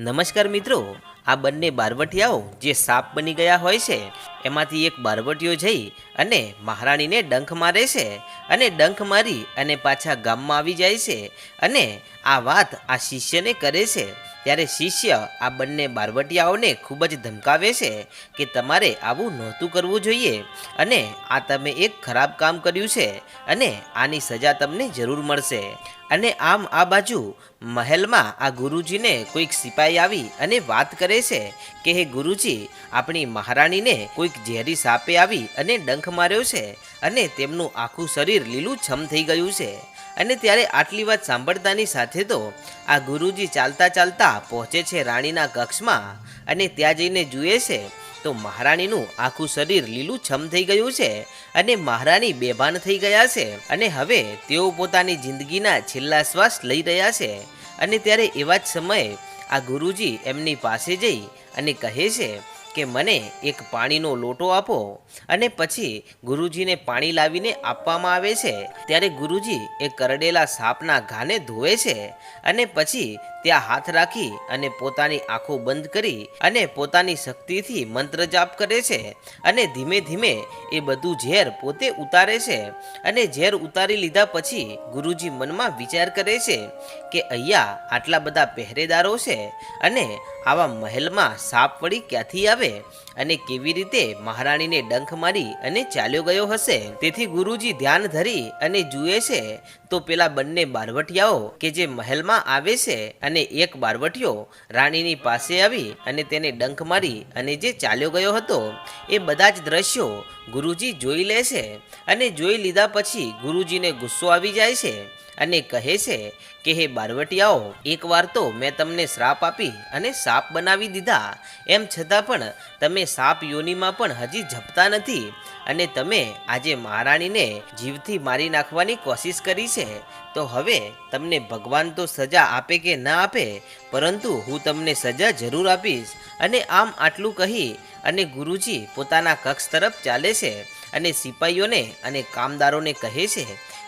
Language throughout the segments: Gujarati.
નમસ્કાર મિત્રો, આ બંને બારવટિયાઓ જે સાપ બની ગયા હોય છે, એમાંથી એક બારવટીઓ જઈ અને મહારાણીને ડંખ મારે છે અને ડંખ મારી અને પાછા ગામમાં આવી જાય છે અને આ વાત આ શિષ્યને કરે છે. ત્યારે શિષ્ય આ બંને બારવટિયાઓને ખૂબ જ ધમકાવે છે કે તમારે આવું નહોતું કરવું જોઈએ અને આ તમે એક ખરાબ કામ કર્યું છે અને આની સજા તમને જરૂર મળશે. અને આમ આ બાજુ મહેલમાં આ ગુરુજીને કોઈક સિપાઈ આવી અને વાત કરે છે કે, હે ગુરુજી, આપણી મહારાણીને કોઈક ઝેરી સાપે આવી અને ડંખ માર્યો છે અને તેમનું આખું શરીર લીલું છમ થઈ ગયું છે. અને ત્યારે આટલી વાત સાંભળતાની સાથે તો આ ગુરુજી ચાલતા ચાલતા પહોંચે છે રાણીના કક્ષમાં અને ત્યાં જઈને જુએ છે તો મહારાણીનું આખું શરીર લીલું છમ થઈ ગયું છે અને મહારાણી બેભાન થઈ ગયા છે અને હવે તેઓ પોતાની જિંદગીના છેલ્લા શ્વાસ લઈ રહ્યા છે અને ત્યારે એવા જ સમયે આ ગુરુજી એમની પાસે જઈ અને કહે છે કે મને એક પાણીનો લોટો આપો અને પછી ગુરુજીને પાણી લાવીને આપવામાં આવે છે. ત્યારે ગુરુજી એ કરડેલા સાપના ઘાને ધોવે છે અને પછી ત્યાં હાથ રાખી અને પોતાની આંખો બંધ કરી અને પોતાની શક્તિથી મંત્ર જાપ કરે છે અને ધીમે ધીમે એ બધું ઝેર પોતે ઉતારે છે અને ઝેર ઉતારી લીધા પછી ગુરુજી મનમાં વિચાર કરે છે કે અહીંયા આટલા બધા પહેરેદારો છે અને આવા મહેલમાં સાપ વળી ક્યાંથી આવે અને કેવી રીતે મહારાણીને ડંખ મારી અને ચાલ્યો ગયો હશે? તેથી ગુરુજી ધ્યાન ધરી અને જુએ છે તો પેલા બંને બારવટિયાઓ કે જે મહેલમાં આવે છે અને એક બારવટીયો રાણીની પાસે આવી અને તેને ડંખ મારી અને જે ચાલ્યો ગયો હતો, એ બધા જ દ્રશ્યો ગુરુજી જોઈ લે છે અને જોઈ લીધા પછી ગુરુજીને ગુસ્સો આવી જાય છે. અને કહે છે કે, હે બારવટિયાઓ, એકવાર તો મેં તમને શ્રાપ આપી અને સાપ બનાવી દીધા. એમ છતાં પણ તમે સાપ યોનિમાં પણ હજી ઝપતા નથી અને તમે આજે મહારાણીને જીવથી મારી નાખવાની કોશિશ કરી છે. તો હવે તમને ભગવાન તો સજા આપે કે ના આપે, પરંતુ હું તમને સજા જરૂર આપીશ. અને આમ આટલું કહી અને ગુરુજી પોતાના કક્ષ તરફ ચાલે છે અને સિપાઈઓને અને કામદારોને કહે છે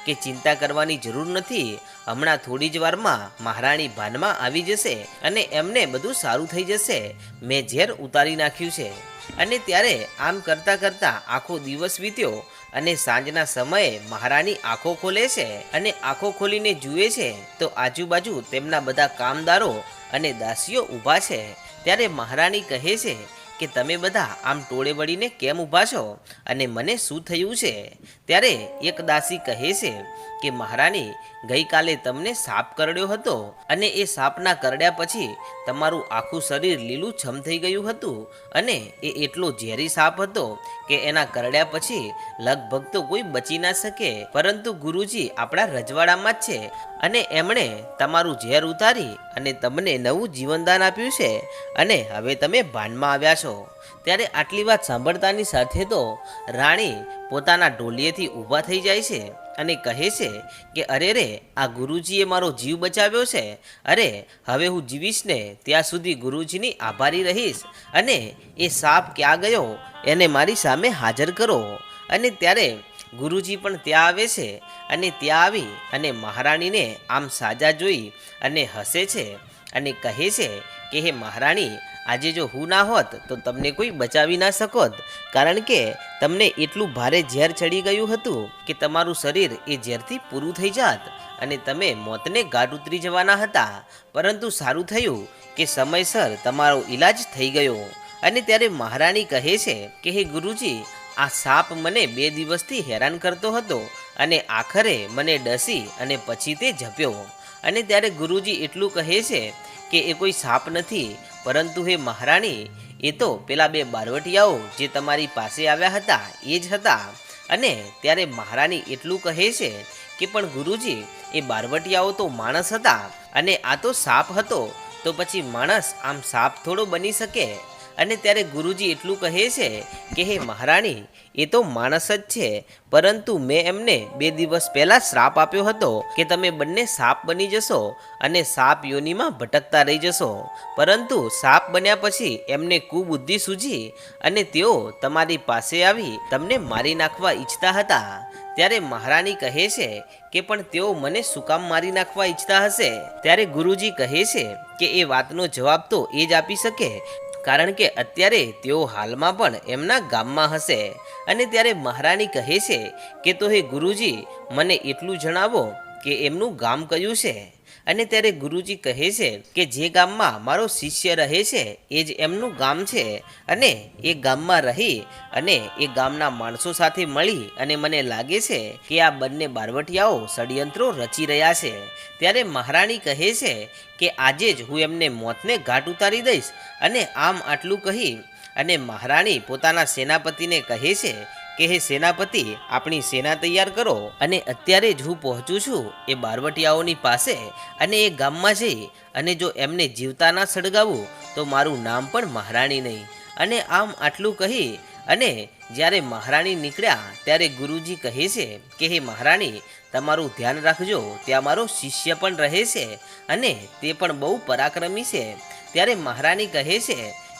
કે ચિંતા કરવાની જરૂર નથી. હમણાં થોડી જ વારમાં મહારાણી ભાનમાં આવી જશે અને એમને બધું સારું થઈ જશે. મેં ઝેર ઉતારી નાખ્યું છે. અને ત્યારે આમ કરતાં કરતાં આખો દિવસ વીત્યો અને સાંજના સમયે મહારાણી આંખો ખોલે છે અને આંખો ખોલીને જુએ છે તો આજુબાજુ તેમના બધા કામદારો અને દાસીઓ ઊભા છે. ત્યારે મહારાણી કહે છે કે તમે બધા આમ ટોળે વળીને કેમ ઊભા છો? અને મને શું થયું છે? ત્યારે એક દાસી કહે છે કે મહારાણી, ગઈકાલે તમને સાપ કરડ્યો હતો અને એ સાપના કરડ્યા પછી તમારું આખું શરીર લીલું છમ થઈ ગયું હતું અને એ એટલો ઝેરી સાપ હતો કે એના કરડ્યા પછી લગભગ તો કોઈ બચી ના શકે. પરંતુ ગુરુજી આપણા રજવાડામાં જ છે અને એમણે તમારું ઝેર ઉતારી અને તમને નવું જીવનદાન આપ્યું છે અને હવે તમે ભાનમાં આવ્યા છો. ત્યારે આટલી વાત સાંભળતાની સાથે તો રાણી પોતાના ઢોલિયેથી ઊભા થઈ જાય છે. અને કહે છે કે, અરે રે, આ ગુરુજીએ મારો જીવ બચાવ્યો છે. અરે, હવે હું જીવીશ ને ત્યાં સુધી ગુરુજીની આભારી રહીશ અને એ સાપ ક્યાં ગયો એને મારી સામે હાજર કરો. અને ત્યારે ગુરુજી પણ ત્યાં આવે છે અને ત્યાં આવી અને મહારાણીને આમ સાજા જોઈ અને હસે છે અને કહે છે કે, હે મહારાણી આજે જો હું ના હોત, તો તમને કોઈ બચાવી ના શકોત. કારણ કે તમને એટલું ભારે ઝેર ચડી ગયું હતું કે તમારું શરીર એ ઝેરથી પૂરું થઈ જાત અને તમે મોતને ગાઢ ઉતરી જવાના હતા. પરંતુ સારું થયું કે સમયસર તમારો ઈલાજ થઈ ગયો. અને ત્યારે મહારાણી કહે છે કે, હે ગુરુજી, આ સાપ મને બે દિવસથી હેરાન કરતો હતો અને આખરે મને ડસી અને પછી તે ઝપ્યો. અને ત્યારે ગુરુજી એટલું કહે છે કે, એ કોઈ સાપ નથી પરંતુ હે મહારાણી, એ તો પેલા બે બારવટિયાઓ જે તમારી પાસે આવ્યા હતા, એ જ હતા. અને ત્યારે મહારાણી એટલું કહે છે કે પણ ગુરુજી, એ બારવટિયાઓ તો માણસ હતા, અને આ તો સાપ હતો, તો પછી માણસ આમ સાપ થોડો બની શકે? અને ત્યારે ગુરુજી એટલું કહે છે કે, હે મહારાણી, એ તો માણસ જ છે. પરંતુ મેં એમને બે દિવસ પહેલા શ્રાપ આપ્યો હતો કે તમે બંને સાપ બની જશો અને સાપ યોનિમાં ભટકતા રહી જશો. પરંતુ સાપ બન્યા પછી એમને કુબુદ્ધિ સૂજી અને તેઓ તમારી પાસે આવી તમને મારી નાખવા ઈચ્છતા હતા. ત્યારે મહારાણી કહે છે કે, પણ તેઓ મને શું કામ મારી નાખવા ઈચ્છતા હશે? ત્યારે ગુરુજી કહે છે કે, એ વાતનો જવાબ તો એ જ આપી શકે કારણ કે અત્યારે તેઓ હાલમાં પણ એમના ગામમાં હશે. અને ત્યારે મહારાણી કહે છે કે, તો હે ગુરુજી, મને એટલું જણાવો કે એમનું ગામ કયું છે? અને ત્યારે ગુરુજી કહે છે કે જે ગામમાં મારો શિષ્ય રહે છે, એ જ એમનું ગામ છે. અને એ ગામમાં રહી અને એ ગામના માણસો સાથે મળી અને મને લાગે છે કે આ બંને બારવટિયાઓ ષડયંત્રો રચી રહ્યા છે. ત્યારે મહારાણી કહે છે કે આજે જ હું એમને મોતને ઘાટ ઉતારી દઈશ અને આમ આટલું કહી અને મહારાણી પોતાના સેનાપતિને કહે છે કે હે સેનાપતિ, આપણી સેના તૈયાર કરો. અને અત્યારે જ હું પહોંચું છું એ બારવટિયાઓની પાસે અને એ ગામમાં જઈ અને જો એમને જીવતા ના સળગાવું, તો મારું નામ પણ મહારાણી નહીં. અને આમ આટલું કહી અને જ્યારે મહારાણી નીકળ્યા, ત્યારે ગુરુજી કહે છે કે, હે મહારાણી, તમારું ધ્યાન રાખજો, ત્યાં મારો શિષ્ય પણ રહે છે અને તે પણ બહુ પરાક્રમી છે. ત્યારે મહારાણી કહે છે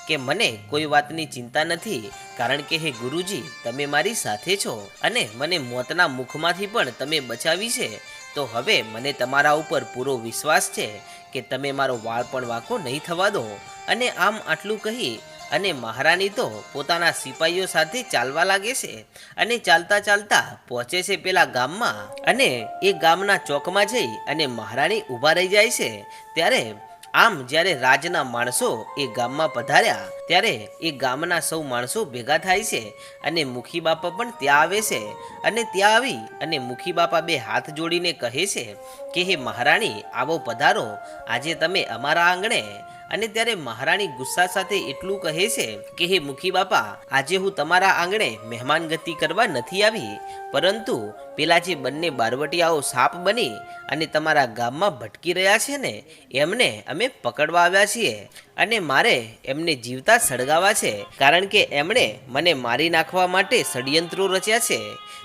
કે મને કોઈ વાતની ચિંતા નથી, કારણ કે હે ગુરુજી, તમે મારી સાથે છો અને મને મોતના મુખમાંથી પણ તમે બચાવી છે, તો હવે મને તમારા ઉપર પૂરો વિશ્વાસ છે કે તમે મારો વાળ પણ વાંકો નહીં થવા દો. અને આમ આટલું કહી, અને મહારાણી તો પોતાના સિપાહીઓ સાથે ચાલવા લાગે છે અને ચાલતા ચાલતા પહોંચે છે પેલા ગામમાં અને એ ગામના ચોકમાં જઈ અને મહારાણી ઊભા રહી જાય છે. ત્યારે આમ જ્યારે રાજના માણસો એ ગામમાં પધાર્યા, ત્યારે એ ગામના સૌ માણસો ભેગા થાય છે અને મુખી બાપા પણ ત્યાં આવે છે. અને ત્યાં આવી અને મુખી બાપા બે હાથ જોડીને કહે છે કે, હે મહારાણી, આવો પધારો. આજે તમે અમારા આંગણે અને ત્યારે મહારાણી ગુસ્સા સાથે એટલું કહે છે કે, હે મુખી બાપા, આજે હું તમારા આંગણે મહેમાન ગતિ કરવા નથી આવી, પરંતુ પેલા જે બંને બારવટિયાઓ સાપ બની અને તમારા ગામમાં ભટકી રહ્યા છે ને, એમને અમે પકડવા આવ્યા છીએ અને મારે એમને જીવતા સળગાવા છે, કારણ કે એમણે મને મારી નાખવા માટે ષડયંત્રો રચ્યા છે.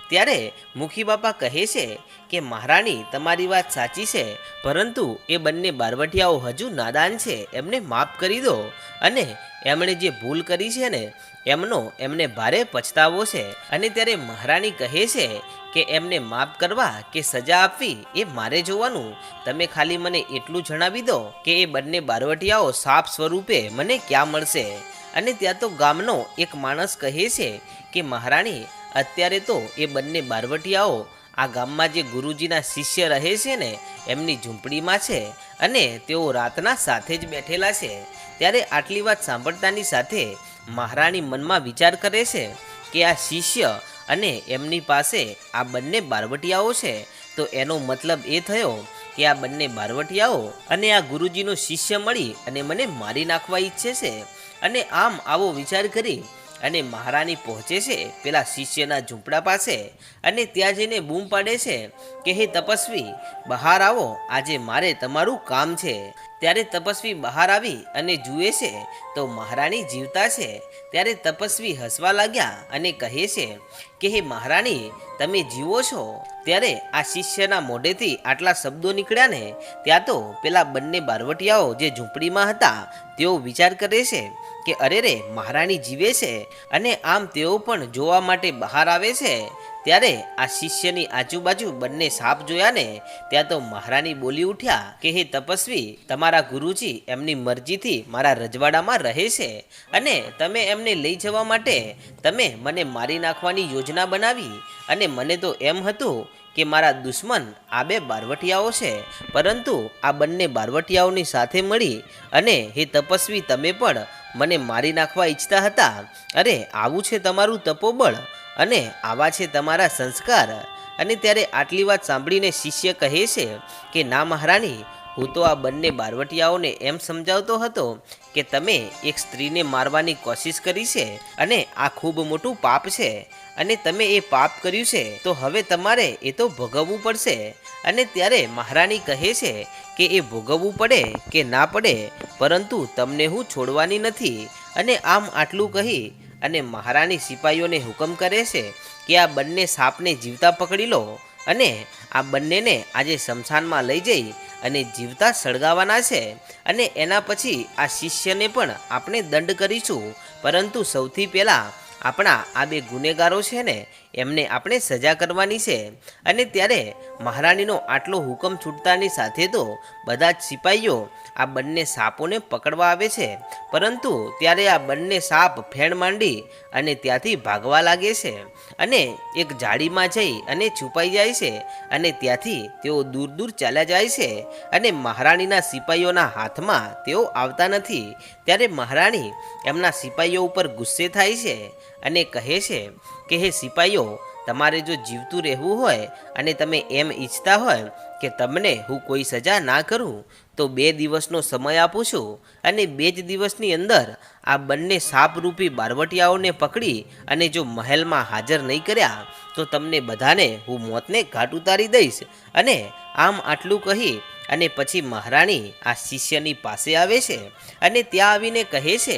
ત્યારે મુખી બાપા કહે છે કે મહારાણી, તમારી વાત સાચી છે, પરંતુ એ બંને બારવટિયાઓ હજુ નાદાન છે, એમને માફ કરી દો. અને એમણે જે ભૂલ કરી છે ને, એમનો એમને ભારે પછતાવો છે. અને ત્યારે મહારાણી કહે છે કે એમને માફ કરવા કે સજા આપવી એ મારે જોવાનું. તમે ખાલી મને એટલું જણાવી દો કે એ બંને બારવટિયાઓ સાપ સ્વરૂપે મને ક્યાં મળશે? અને ત્યાં તો ગામનો એક માણસ કહે છે કે, મહારાણી, અત્યારે તો એ બંને બારવટિયાઓ આ ગામમાં જે ગુરુજીના શિષ્ય રહે છે ને, એમની ઝૂંપડીમાં છે અને તેઓ રાતના સાથે જ બેઠેલા છે. ત્યારે આટલી વાત સાંભળતાની સાથે મહારાણી મનમાં વિચાર કરે છે કે આ શિષ્ય અને એમની પાસે આ બંને બારવટિયાઓ છે. તો એનો મતલબ એ થયો કે આ બંને બારવટિયાઓ અને આ ગુરુજીનો શિષ્ય મળી અને મને મારી નાખવા ઈચ્છે છે. અને આમ આવો વિચાર કરી અને મહારાણી પહોંચે છે, પેલા શિષ્યના ઝૂંપડા પાસે અને ત્યાં જઈને બૂમ પાડે છે કે, હે તપસ્વી, બહાર આવો, આજે મારે તમારું કામ છે. ત્યારે તપસ્વી બહાર આવી અને જુએ છે, તો મહારાણી જીવતા છે. ત્યારે તપસ્વી હસવા લાગ્યા અને કહે છે કે, હે મહારાણી, તમે જીવો છો. ત્યારે આ શિષ્યના મોઢેથી આટલા શબ્દો નીકળ્યા ને, ત્યાં તો પેલા બંને બારવટિયાઓ જે ઝૂંપડીમાં હતા, તેઓ વિચાર કરે છે કે અરે રે મહારાણી જીવે છે અને આમ તેઓ પણ જોવા માટે બહાર આવે છે. ત્યારે આ શિષ્યની આજુબાજુ બંને સાપ જોયા ને ત્યાં તો મહારાણી બોલી ઉઠ્યા કે, હે તપસ્વી, તમારા ગુરુજી એમની મરજીથી મારા રજવાડામાં રહે છે અને તમે એમને લઈ જવા માટે તમે મને મારી નાખવાની યોજના બનાવી અને મને તો એમ હતું કે મારા દુશ્મન આ બે બારવટિયાઓ છે, પરંતુ આ બંને બારવટિયાઓની સાથે મળી અને, હે તપસ્વી, તમે પણ મને મારી નાખવા ઈચ્છતા હતા. અરે, આવું છે તમારું તપોબળ? અને આવા છે તમારા સંસ્કાર. અને ત્યારે આટલી વાત સાંભળીને શિષ્ય કહે છે કે, ના મહારાણી, હું તો આ બંને બારવટિયાઓને એમ સમજાવતો હતો કે તમે એક સ્ત્રીને મારવાની કોશિશ કરી છે અને આ ખૂબ મોટું પાપ છે. અને તમે એ પાપ કર્યું છે, તો હવે તમારે એ તો ભોગવવું પડશે. અને ત્યારે મહારાણી કહે છે કે, એ ભોગવવું પડે કે ના પડે, પરંતુ તમને હું છોડવાની નથી. અને આમ આટલું કહી અને મહારાણી સિપાહીઓને હુકમ કરે છે કે આ બંને સાપને જીવતા પકડી લો અને આ બંનેને આજે શમશાનમાં લઈ જઈ અને જીવતા સળગાવવાના છે. અને એના પછી આ શિષ્યને પણ આપણે દંડ કરીશું. પરંતુ સૌથી પહેલાં આપણા આ બે ગુનેગારો છે ને, એમને આપણે સજા કરવાની છે. અને ત્યારે મહારાણીનો આટલો હુકમ છૂટતાની સાથે તો બધા જ સિપાહીઓ આ બંને સાપોને પકડવા આવે છે. પરંતુ ત્યારે આ બંને સાપ ફેણ માંડી અને ત્યાંથી ભાગવા લાગે છે અને એક જાળીમાં જઈ અને છુપાઈ જાય છે અને ત્યાંથી તેઓ દૂર દૂર ચાલ્યા જાય છે અને મહારાણીના સિપાહીઓના હાથમાં તેઓ આવતા નથી. ત્યારે મહારાણી એમના સિપાહીઓ ઉપર ગુસ્સે થાય છે અને કહે છે કે, હે સિપાહીઓ તમારે જો જીવતું રહેવું હોય અને તમે એમ ઈચ્છતા હોય કે તમને હું કોઈ સજા ના કરું, તો બે દિવસનો સમય આપું છું અને બે જ દિવસની અંદર આ બંને સાપરૂપી બારવટિયાઓને પકડી અને જો મહેલમાં હાજર નહીં કર્યા, તો તમને બધાને હું મોતને ઘાટ ઉતારી દઈશ અને આમ આટલું કહી અને પછી મહારાણી આ શિષ્યની પાસે આવે છે અને ત્યાં આવીને કહે છે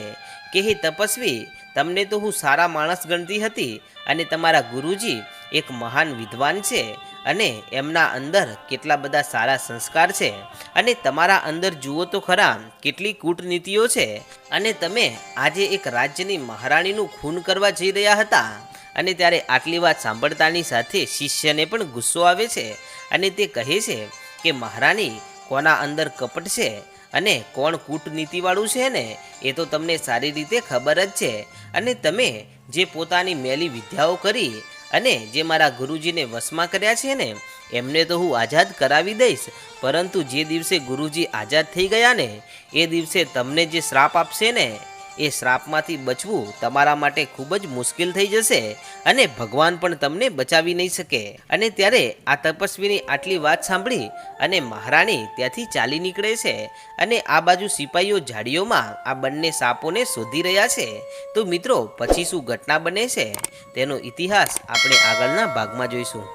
કે, હે તપસ્વી તમને તો હું સારા માણસ ગણતી હતી અને તમારા ગુરુજી એક મહાન વિદ્વાન છે અને એમના અંદર કેટલા બધા સારા સંસ્કાર છે. અને તમારા અંદર જુઓ તો ખરા, કેટલી કૂટનીતિઓ છે. અને તમે આજે એક રાજ્યની મહારાણીનું ખૂન કરવા જઈ રહ્યા હતા. અને ત્યારે આટલી વાત સાંભળતાની સાથે શિષ્યને પણ ગુસ્સો આવે છે. અને તે કહે છે કે, મહારાણી, કોના અંદર કપટ છે? અને કોણ કૂટનીતિવાળું છે ને, એ તો તમને સારી રીતે ખબર જ છે. અને તમે જે પોતાની મેલી વિદ્યાઓ કરી અને જે મારા ગુરુજીને વશમાં કર્યા છે ને, એમને તો હું આઝાદ કરાવી દઈશ. પરંતુ જે દિવસે ગુરુજી આઝાદ થઈ ગયા ને, એ દિવસે તમને જે શ્રાપ આપશે ને એ શ્રાપમાંથી બચવું તમારા માટે ખૂબ જ મુશ્કેલ થઈ જશે અને ભગવાન પણ તમને બચાવી નહીં શકે. અને ત્યારે આ તપસ્વીની આટલી વાત સાંભળી અને મહારાણી ત્યાંથી ચાલી નીકળે છે અને આ બાજુ સિપાહીઓ ઝાડીઓમાં આ બંને સાપોને શોધી રહ્યા છે. તો મિત્રો, પછી શું ઘટના બને છે? તેનો ઇતિહાસ આપણે આગળના ભાગમાં જોઈશું.